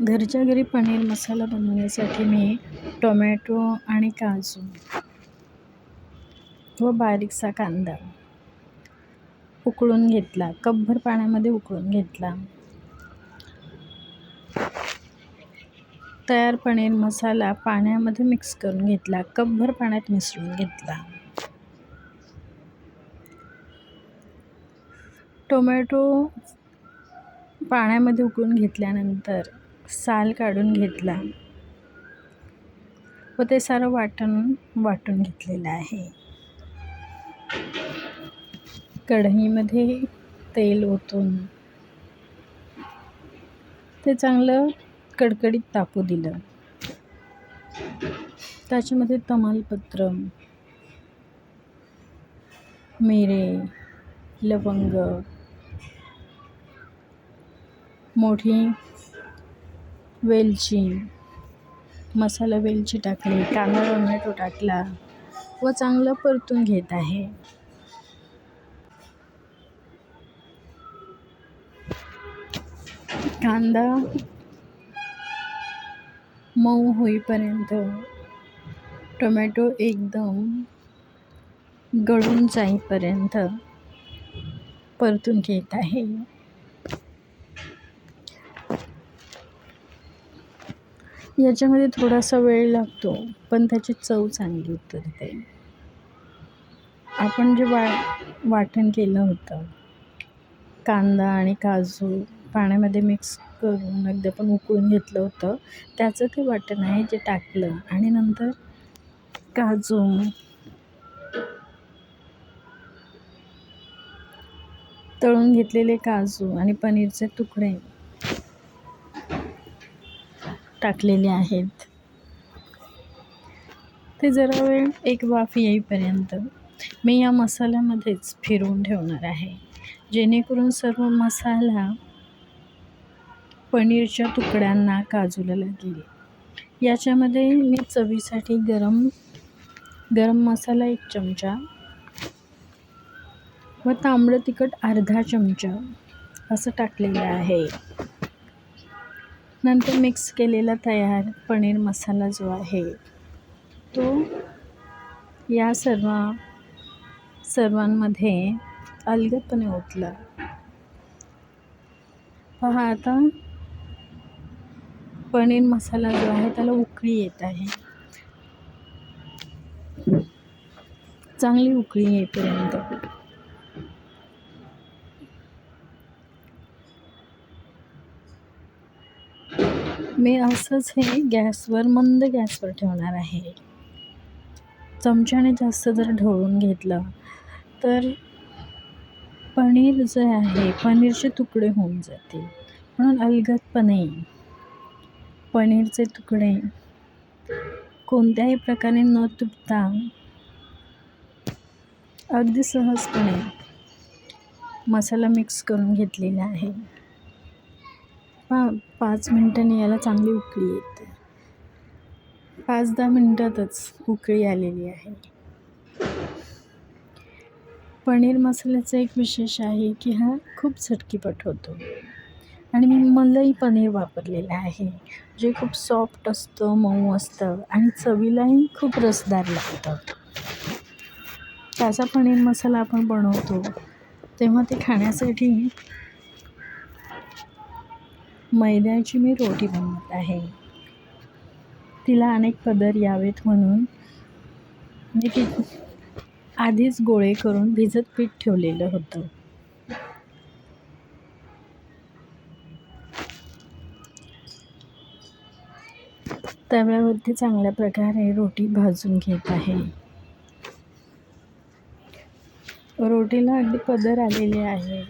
घरच्या घरी पनीर मसाला बनवण्यासाठी मी टोमॅटो आणि काजू व बारीकसा कांदा उकळून घेतला. कपभर पाण्यामध्ये उकळून घेतला. तयार पनीर मसाला पाण्यामध्ये मिक्स करून घेतला. कपभर पाण्यात मिसळून घेतला. टोमॅटो पाण्यामध्ये उकळून घेतल्यानंतर साल काढून घेतला. व ते सारं वाटण वाटून घेतलेलं आहे. कढईमध्ये तेल ओतून ते चांगलं कडकडीत तापू दिलं. त्याच्यामध्ये तमालपत्र मिरे लवंग मोठी वेलची मसाला वेलची टाकली कांदा टोमॅटो टाकला व चांगलं परतून घेत आहे. कांदा मऊ होईपर्यंत टोमॅटो एकदम गळून जाईपर्यंत परतून घेत आहे. याच्यामध्ये थोडासा वेळ लागतो पण त्याची चव चांगली उतरते. आपण जे वा वाटण केलं होतं कांदा आणि काजू पाण्यामध्ये मिक्स करून अगदी आपण उकळून घेतलं होतं त्याचं ते वाटण आहे जे टाकलं आणि नंतर काजू तळून घेतलेले काजू आणि पनीरचे तुकडे टाकलेले आहेत. ते जरा वेळ एक वाफ येईपर्यंत मी या मसाल्यामध्येच फिरवून ठेवणार आहे. जेणेकरून सर्व मसाला पनीरच्या तुकड्यांना काजूला लागेल. याच्यामध्ये मी चवीसाठी गरम गरम मसाला एक चमचा व तांबडं तिखट अर्धा चमचा असं टाकलेलं आहे. नंतर मिक्स केलेला तयार पनीर मसाला जो आहे तो या सर्व सर्वांमध्ये अलगदपणे ओतला. पहा आता पनीर मसाला जो आहे त्याला उकळी येत आहे. चांगली उकळी येईपर्यंत. मी असंच हे गॅसवर मंद गॅसवर ठेवणार आहे. चमच्याने जास्त जर ढवळून घेतलं तर पनीर जे आहे पनीरचे तुकडे होऊन जातील. म्हणून अलगदपणे पनीरचे तुकडे कोणत्याही प्रकारे न तुटता अगदी सहजपणे मसाला मिक्स करून घेतलेला आहे. पा पाच मिनटांनी याला चांगली उकळी येते. पाच दहा मिनटातच उकळी आलेली आहे. पनीर मसाल्याचं एक विशेष आहे की हा खूप झटकीपट होतो. आणि मी मलई पनीर वापरलेलं आहे जे खूप सॉफ्ट असतं मऊ असतं आणि चवीलाही खूप रसदार लागतं. ताजा पनीर मसाला आपण बनवतो तेव्हा ते खाण्यासाठी मैद्याची मी रोटी बनवत आहे. तिला अनेक पदर यावेत म्हणून मी ती आधीच गोळे करून भिजत पीठ ठेवलेलं होतं. तव्यावरती चांगल्या प्रकारे रोटी भाजून घेत आहे. रोटीला अगदी पदर आलेले आहे.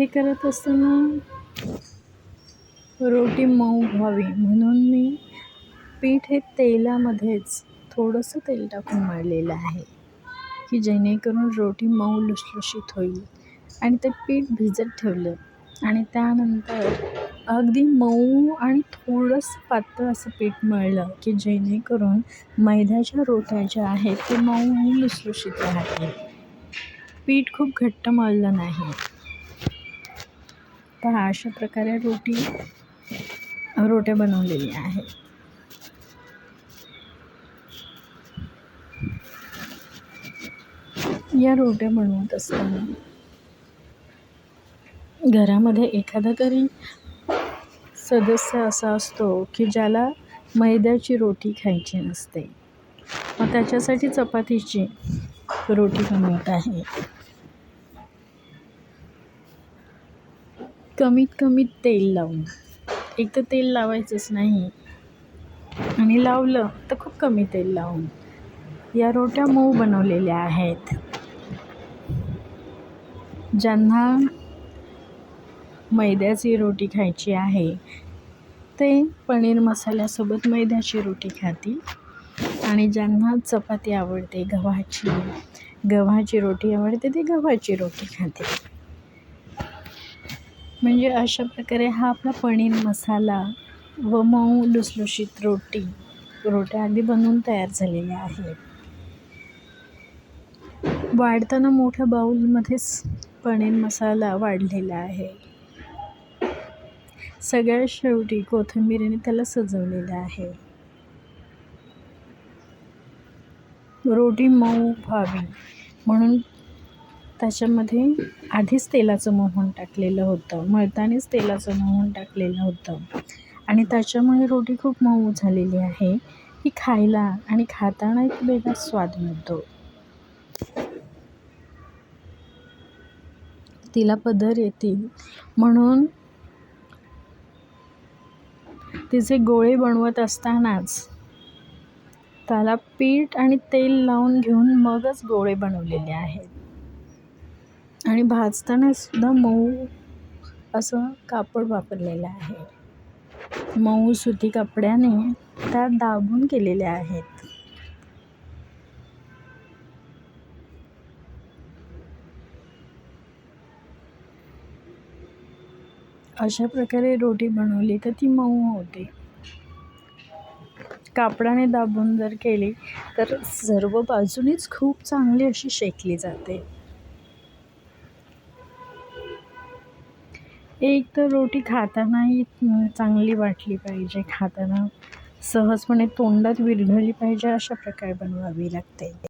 हे करत असताना रोटी मऊ व्हावी. म्हणून मी पीठ हे तेलामध्येच थोडंसं तेल टाकून मळलेलं आहे की जेणेकरून रोटी मऊ लुसलुशीत होईल. आणि ते पीठ भिजत ठेवलं आणि त्यानंतर अगदी मऊ आणि थोडंसं पातळ असं पीठ मळलं की जेणेकरून मैद्याच्या रोट्या ज्या आहेत ते मऊ लुसलुशीत राहतील. पीठ खूप घट्ट मळलं नाही. तर अशा प्रकारे रोटी रोट्या बनवलेल्या आहे. या रोट्या बनवत असताना घरामध्ये एखादा तरी सदस्य असा असतो की ज्याला मैद्याची रोटी खायची नसते. मग त्याच्यासाठी चपातीची रोटी बनवत आहे. कमीत कमी तेल लावून. एक तर तेल लावायचंच नाही. आणि लावलं तर खूप कमी तेल लावून. या रोट्या मऊ बनवलेल्या आहेत. ज्यांना मैद्याची रोटी खायची आहे ते पनीर मसाल्यासोबत मैद्याची रोटी खातील. आणि ज्यांना चपाती आवडते गव्हाची गव्हाची रोटी आवडते ते गव्हाची रोटी खातील. म्हणजे अशा प्रकारे हा आपला पनीर मसाला व मऊ लुसलुशीत रोटी रोट्या अगदी बनवून तयार झालेल्या आहेत. वाढताना मोठ्या बाऊलमध्येच पनीर मसाला वाढलेला आहे. सगळ्या शेवटी कोथिंबीरीने त्याला सजवलेलं आहे. रोटी मऊ व्हावी म्हणून त्याच्यामध्ये आधीच तेलाचं मोहन टाकलेलं होतं. मळतानीच तेलाचं मोहन टाकलेलं होतं. आणि त्याच्यामुळे रोटी खूप मऊ झालेली आहे. ही खायला आणि खाताना एक वेगळा स्वाद मिळतो. तिला पदर येतील. म्हणून तिचे गोळे बनवत असतानाच त्याला पीठ आणि तेल लावून घेऊन मगच गोळे बनवलेले आहेत. आणि भाजताना सुद्धा मऊ असं कापड वापरलेलं आहे. मऊ सुती कपड्याने त्या दाबून केलेल्या आहेत. अशा प्रकारे रोटी बनवली तर ती मऊ होते. कापडाने दाबून जर केली तर सर्व बाजूनीच खूप चांगली अशी शेकली जाते. एक तर रोटी खातानाही चांगली वाटली पाहिजे खाताना सहजपणे तोंडात विरघळली पाहिजे अशा प्रकारे बनवावी लागते.